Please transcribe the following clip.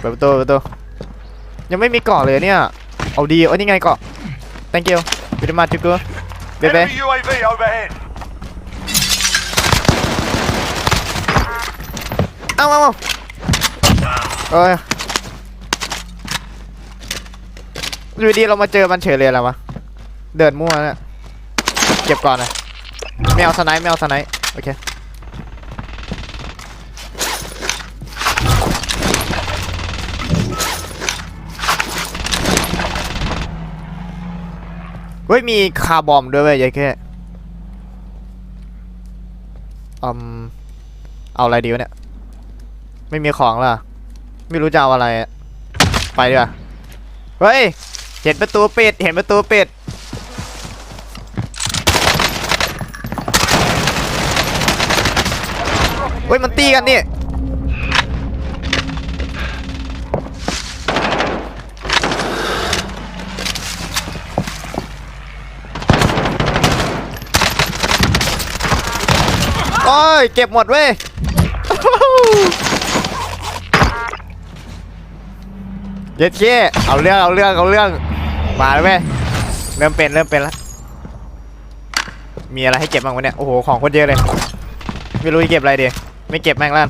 เปิดประตูเปิดประตูยังไม่มีเกาะเลยเนี่ย เอาดีเอานี่ไงเกาะ thank you วิดีมาจุกุเบเบ้ Enemy UAV overhead. เอาเอาเอาเอ้ยอยู่ดีเรามาเจอมันเฉยเลยแล้ววะ เดินมั่วเนี่ยเก็บก่อนนะไม่เอาสไนป์ไม่เอาสไนป์โอเค เฮ้ยมีคาร์บอมด้วยเว้ยยายแค่อืมเอาอะไรดีวะเนี่ย ไม่มีของล่ะ ไม่รู้จะเอาอะไร ไปดีกว่าเฮ้ย เห็นประตูปิด เห็นประตูปิด เฮ้ยมันตีกันนี่ โอ้ย เก็บหมดเว้ย เย็ดเช่เอาเรื่อง เอาเรื่อง เอาเรื่อง มาแล้วเว้ย เริ่มเป็น เริ่มเป็นแล้ว มีอะไรให้เก็บบ้างวะเนี่ย โอ้โห ของโคนเยอะเลย ไม่รู้จะเก็บอะไรดี ไม่เก็บแม่งแล้ว